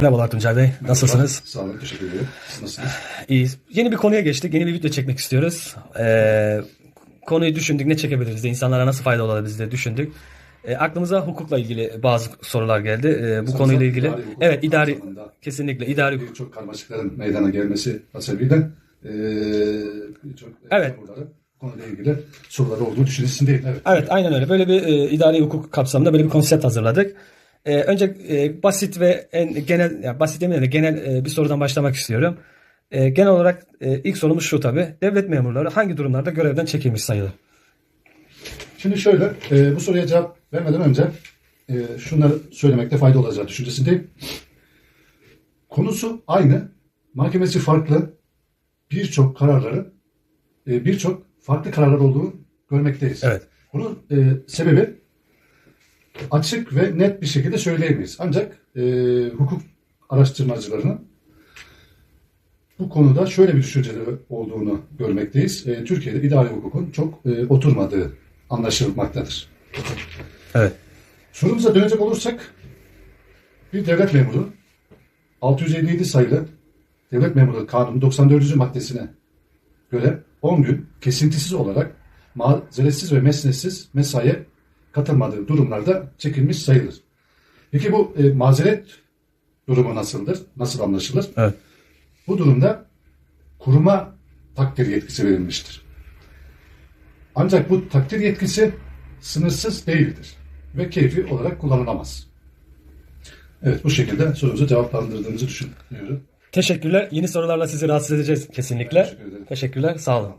Merhabalar Tuncay Bey. Nasılsınız? Sağ olun, teşekkür ederim. Siz nasılsınız? İyiyiz. Yeni bir konuya geçtik. Yeni bir video çekmek istiyoruz. Ee, konuyu düşündük. Ne çekebiliriz diye, insanlara nasıl fayda olabiliriz diye düşündük. Ee, aklımıza hukukla ilgili bazı sorular geldi. Ee, bu Sanırsam konuyla ilgili. idari hukuk Evet, idari kesinlikle idari. Birçok karmaşıkların meydana gelmesi hasebiyle eee birçok Evet. memurların konuyla ilgili soruları olduğu düşüncesindeyim. Evet. Evet, aynen öyle. Böyle bir e, idari hukuk kapsamında böyle bir konsept hazırladık. Ee, önce e, basit ve en genel, yani basit demeyeyim de genel e, bir sorudan başlamak istiyorum. E, genel olarak e, ilk sorumuz şu tabii. Devlet memurları hangi durumlarda görevden çekilmiş sayılır? Şimdi şöyle, eee, bu soruya cevap vermeden önce eee, şunları söylemekte fayda olacağı düşüncesindeyim. Konusu aynı, mahkemesi farklı, birçok kararları, eee, birçok farklı kararlar olduğunu görmekteyiz. Evet. Bunun e, sebebi açık ve net bir şekilde söyleyemeyiz. Ancak e, hukuk araştırmacılarının bu konuda şöyle bir düşünceleri olduğunu görmekteyiz. E, Türkiye'de idari hukukun çok e, oturmadığı anlaşılmaktadır. Evet. Sorumuza dönecek olursak bir devlet memuru 657 sayılı Devlet Memuru Kanunu 94. maddesine göre 10 gün kesintisiz olarak mazeretsiz ve mesnetsiz mesaiye katılmadığı durumlarda çekilmiş sayılır. Peki bu e, mazeret durumu nasıldır? Nasıl anlaşılır? Evet. Bu durumda kuruma takdir yetkisi verilmiştir. Ancak bu takdir yetkisi sınırsız değildir ve keyfi olarak kullanılamaz. Evet bu şekilde sorumuzu cevaplandırdığımızı düşünüyorum. Teşekkürler. Yeni sorularla sizi rahatsız edeceğiz kesinlikle. Teşekkür ederim. Teşekkürler. Sağ olun.